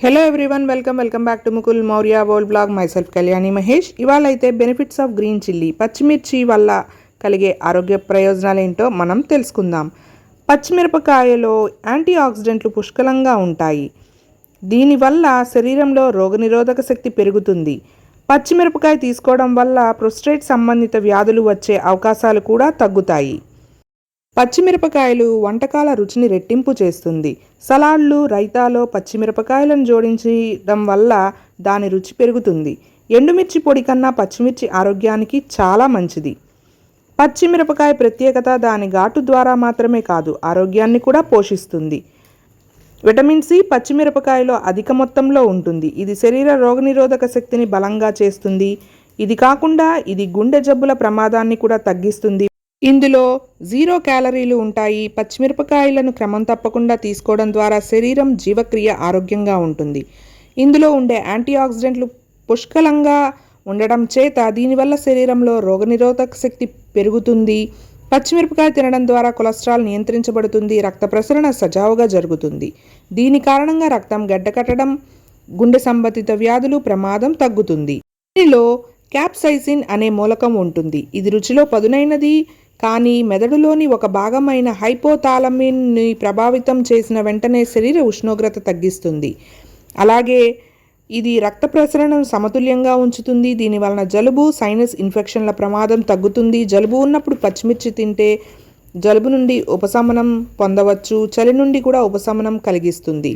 Hello everyone welcome welcome back to Mukul Maurya world blog myself Kalyani Mahesh ఇవాళ అయితే benefits of green chilli పచ్చిమిర్చి వల్ల కలిగే ఆరోగ్య ప్రయోజనాలు ఏంటో మనం తెలుసుకుందాం. పచ్చిమిరపకాయలో యాంటీ ఆక్సిడెంట్లు పుష్కలంగా ఉంటాయి. దీనివల్ల శరీరంలో రోగనిరోధక శక్తి పెరుగుతుంది. పచ్చిమిరపకాయ తీసుకోవడం వల్ల ప్రొస్టేట్ సంబంధిత వ్యాధులు వచ్చే అవకాశాలు కూడా తగ్గుతాయి. పచ్చిమిరపకాయలు వంటకాల రుచిని రెట్టింపు చేస్తుంది. సలాడ్లు రైతాలో పచ్చిమిరపకాయలను జోడించడం వల్ల దాని రుచి పెరుగుతుంది. ఎండుమిర్చి పొడి కన్నా పచ్చిమిర్చి ఆరోగ్యానికి చాలా మంచిది. పచ్చిమిరపకాయ ప్రత్యేకత దాని ఘాటు ద్వారా మాత్రమే కాదు ఆరోగ్యాన్ని కూడా పోషిస్తుంది. విటమిన్ సి పచ్చిమిరపకాయలో అధిక మొత్తంలో ఉంటుంది. ఇది శరీర రోగనిరోధక శక్తిని బలంగా చేస్తుంది. ఇది కాకుండా ఇది గుండె జబ్బుల ప్రమాదాన్ని కూడా తగ్గిస్తుంది. ఇందులో జీరో క్యాలరీలు ఉంటాయి. పచ్చిమిరపకాయలను క్రమం తప్పకుండా తీసుకోవడం ద్వారా శరీరం జీవక్రియ ఆరోగ్యంగా ఉంటుంది. ఇందులో ఉండే యాంటీ ఆక్సిడెంట్లు పుష్కలంగా ఉండడం చేత దీనివల్ల శరీరంలో రోగనిరోధక శక్తి పెరుగుతుంది. పచ్చిమిరపకాయ తినడం ద్వారా కొలెస్ట్రాల్ నియంత్రించబడుతుంది. రక్త ప్రసరణ సజావుగా జరుగుతుంది. దీని కారణంగా రక్తం గడ్డకట్టడం గుండె సంబంధిత వ్యాధులు ప్రమాదం తగ్గుతుంది. దీనిలో క్యాప్సైసిన్ అనే మూలకం ఉంటుంది. ఇది రుచిలో పదునైనది. కానీ మెదడులోని ఒక భాగమైన హైపోథాలమిన్ని ప్రభావితం చేసిన వెంటనే శరీర ఉష్ణోగ్రత తగ్గిస్తుంది. అలాగే ఇది రక్త ప్రసరణను సమతుల్యంగా ఉంచుతుంది. దీని వలన జలుబు సైనస్ ఇన్ఫెక్షన్ల ప్రమాదం తగ్గుతుంది. జలుబు ఉన్నప్పుడు పచ్చిమిర్చి తింటే జలుబు నుండి ఉపశమనం పొందవచ్చు. చలి నుండి కూడా ఉపశమనం కలిగిస్తుంది.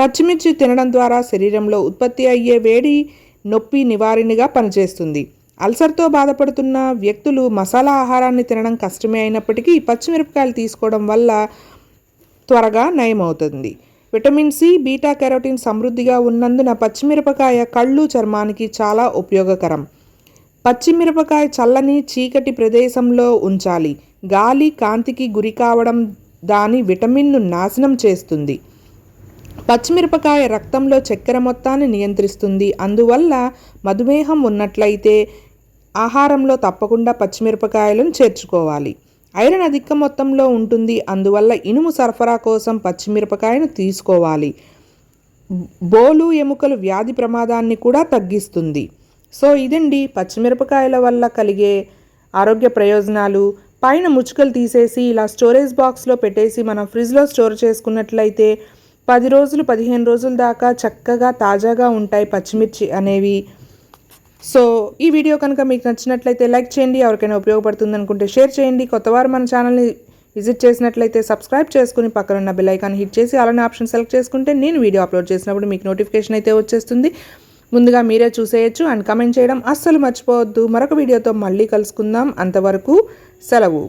పచ్చిమిర్చి తినడం ద్వారా శరీరంలో ఉత్పత్తి అయ్యే వేడి నొప్పి నివారిణిగా పనిచేస్తుంది. అల్సర్తో బాధపడుతున్న వ్యక్తులు మసాలా ఆహారాన్ని తినడం కష్టమే అయినప్పటికీ పచ్చిమిరపకాయలు తీసుకోవడం వల్ల త్వరగా నయమవుతుంది. విటమిన్ సి బీటా కెరోటిన్ సమృద్ధిగా ఉన్నందున పచ్చిమిరపకాయ కళ్ళు చర్మానికి చాలా ఉపయోగకరం. పచ్చిమిరపకాయ చల్లని చీకటి ప్రదేశంలో ఉంచాలి. గాలి కాంతికి గురి కావడం దాని విటమిన్ను నాశనం చేస్తుంది. పచ్చిమిరపకాయ రక్తంలో చక్కెర మొత్తాన్ని నియంత్రిస్తుంది. అందువల్ల మధుమేహం ఉన్నట్లయితే ఆహారంలో తప్పకుండా పచ్చిమిరపకాయలను చేర్చుకోవాలి. ఐరన్ అధిక మొత్తంలో ఉంటుంది. అందువల్ల ఇనుము సరఫరా కోసం పచ్చిమిరపకాయను తీసుకోవాలి. బోలు ఎముకలు వ్యాధి ప్రమాదాన్ని కూడా తగ్గిస్తుంది. సో ఇదండి. పచ్చిమిరపకాయల వల్ల కలిగే ఆరోగ్య ప్రయోజనాలు. పైన ముచ్చుకలు తీసేసి ఇలా స్టోరేజ్ బాక్స్లో పెట్టేసి మనం ఫ్రిడ్జ్లో స్టోర్ చేసుకున్నట్లయితే పది రోజులు పదిహేను రోజుల దాకా చక్కగా తాజాగా ఉంటాయి పచ్చిమిర్చి అనేవి. సో ఈ వీడియో కనుక మీకు నచ్చినట్లయితే లైక్ చేయండి ఎవరికైనా ఉపయోగపడుతుంది అనుకుంటే షేర్ చేయండి. కొత్తవారు మన ఛానల్ని విజిట్ చేసినట్లయితే సబ్స్క్రైబ్ చేసుకుని పక్కన ఉన్న బెల్ ఐకాన్ హిట్ చేసి అలానే ఆప్షన్ సెలెక్ట్ చేసుకుంటే నేను వీడియో అప్లోడ్ చేసినప్పుడు మీకు నోటిఫికేషన్ అయితే వచ్చేస్తుంది. ముందుగా మీరే చూసేయచ్చు అండ్ కమెంట్ చేయడం అస్సలు మర్చిపోవద్దు. మరొక వీడియోతో మళ్ళీ కలుసుకుందాం. అంతవరకు సెలవు.